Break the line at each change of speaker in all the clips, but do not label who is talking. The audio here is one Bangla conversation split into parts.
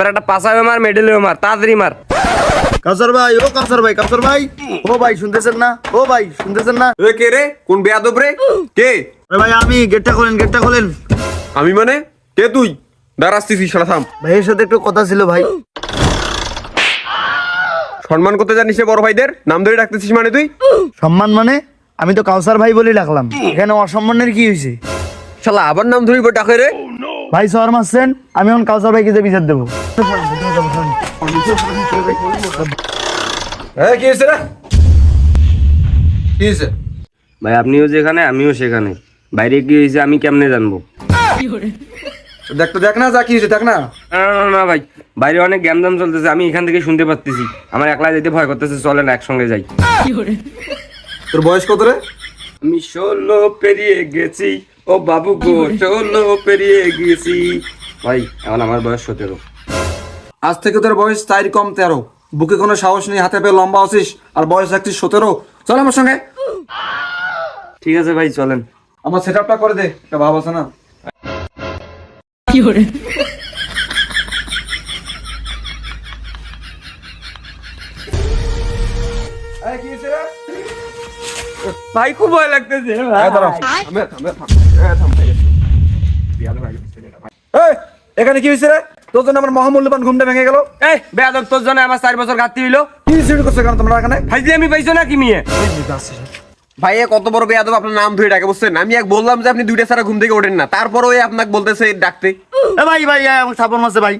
এবার একটা পাশাবে মার মেডেলে মার তাড়াতাড়ি মার।
ভাই ও ভাই ভাই। ও ভাই শুনতেছেন না? ও ভাই শুনতেছেন না?
এ কে রে? কোন বেয়াদব রে? কে?
আরে ভাই আমি গেটটা খোলেন গেটটা খোলেন।
আমি মানে? কে তুই? দাঁড়াচ্ছিস সারা থাম।
ভাইয়ের সাথে একটু কথা ছিল ভাই।
সম্মান করতে জানিস রে বড় ভাইদের? নাম ধরে ডাকতেছিস মানে তুই?
সম্মান মানে? আমি তো কাউসার ভাই বলেই ডাকলাম। এখানে অসম্মানের কি হয়েছে
শালা আবার নাম ধরিব ডাকে রে?
ভাই সর মারছেন আমি এখন কাউসার ভাইকে যে বিচার দেবো।
হ্যাঁ কি হয়েছে রে? কি হয়েছে?
ভাই আপনিও যেখানে আমিও সেখানে। বাইরে কি হয়েছে আমি কেমনে জানব?
দেখ তো দেখ না যা কি হয়েছে দেখ না।
না, না, না, না ভাই বাইরে অনেক জ্ঞানদাম চলতেছে আমি এখান থেকে শুনতে পাচ্ছি আমার একলা যেতে ভয় করতেছে চলেন একসঙ্গে যাই।
তোর বয়স কত রে?
আমি ষোলো পেরিয়ে গেছি ও বাবু গো চলো পেরিয়ে গেছি ভাই এখন আমার বয়স সতেরো।
আজ থেকে তোর বয়স তাই কম তেরো। বুকে কোনো সাহস নেই হাতে পেয়ে লম্বা আছিস আর বয়স একটি সতেরো। চল আমার সঙ্গে।
ঠিক আছে ভাই চলেন।
আমার সেট আপটা করে দে ভাব আছে না।
ভাই খুব ভয় লাগতেছে
এই দাঁড়াও। এই, এখানে কি হয়েছে রে? তোর জন্য আমার মহামূল্যবান ঘুমটা ভেঙে গেল।
এই বেয়াদব তোর জন্য আমার চার বছর ঘাটতি হইল।
কি শুরু করছ কেন তোমরা এখানে?
আমি পাইছো না কি মিয়ে
ভাই কত বড় বেয়াদব আপনার নাম ধরে ডাকে বুঝছেন? আমি এক বললাম যে আপনি দুইটা ছাড়া ঘুম থেকে ওঠেন না। তারপরও এই আপনাকে বলতেছে ডাকতে।
ভাই ভাই আমার থাপড় মারছে ভাই।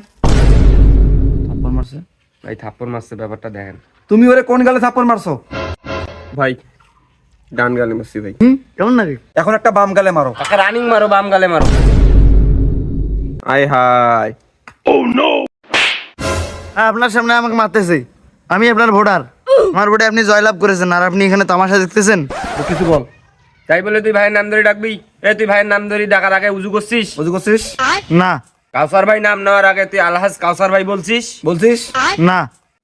থাপ্পড় মারছে?
ভাই থাপ্পড় মারছে ব্যাপারটা দেখেন।
তুমি ওরে কোন গালে থাপ্পড় মারছো?
ভাই ডান গালে মারছি ভাই।
হুম? কেমন নাকি
এখন একটা বাম গালে মারো।
তাকে রানিং মারো বাম গালে মারো।
আয় হাই ও
হ্যাঁ আপনার সামনে আমাকে মারতেছে। আমি আপনার ভোটার। আমার ভোটে আপনি জয়লাভ করেছেন আর আপনি এখানে তামাশা দেখতেছেন।
তো কিছু বল।
তাই বলে তুই ভাইয়ের নাম ধরে ডাকবি? এ তুই ভাইয়ের নাম ধরে ডাকার আগে উজু করছিস?
বুঝতে করছিস?
না।
কাউসার ভাই নাম নেওয়ার আগে তুই আলহাজ কাউসার ভাই বলছিস?
বলছিস?
না।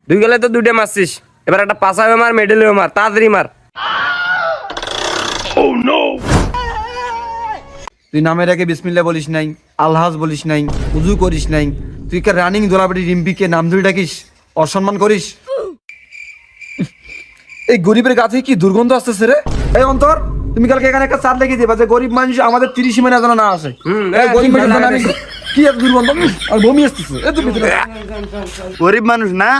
দুই গেলে তো দুইটা মারছিস। এবার একটা পাশাবে মার মেডেলে মার তাড়াতাড়ি মার।
তুই নামের আগে বিসমিল্লা বলিস নাই আলহাজ বলিস নাই উজু করিস নাই। তুই কে রানিং দোলাবাড়ি রিম্পিকে নাম ধরে ডাকিস অসম্মান করিস? এই গরিবের গাছে কি দুর্গন্ধ আসতেছে রে? এই অন্তর তুমি কালকে এখানে একটা চার লেগে দিবা যে গরিব মানুষ আমাদের তিরিশ মিনিট যেন না আসে। এই গরিব মানুষ কি এত দুর্গন্ধ? আর বমি আসতেছে।
গরিব মানুষ না?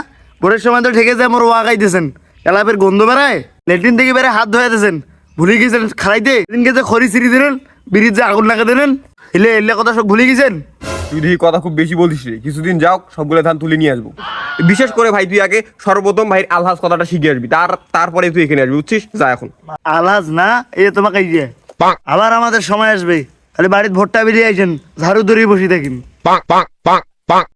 ভোটের সময় তো ঠেকে যায় মোর ওয়া গাইতেছেন এলাপের গন্ধ বেড়ায় লেট্রিন থেকে বেড়ে হাত ধোয়া দিয়েছেন ভুলে গেছেন খালাইতে দিনকে যে খড়ি ছিঁড়ি দিলেন বিড়ির যে আগুন লাগা দিলেন এলে এলে কথা সব ভুলে গেছেন?
তুই দেখি কথা খুব বেশি বলিস রে কিছুদিন যাও সবগুলো ধান তুলে নিয়ে আসব। বিশেষ করে ভাই তুই আগে সর্বপ্রথম ভাইয়ের আলহাজ কথাটা শিখে আসবি তার তারপরে তুই এখানে আসবি বুঝছিস? যা এখন।
আলহাজ না এই তোমাকে এই যে আবার আমাদের সময় আসবে খালি বাড়ির ভোটটা বেরিয়ে আইছেন ঝাড়ু ধরে বসে থাকিন।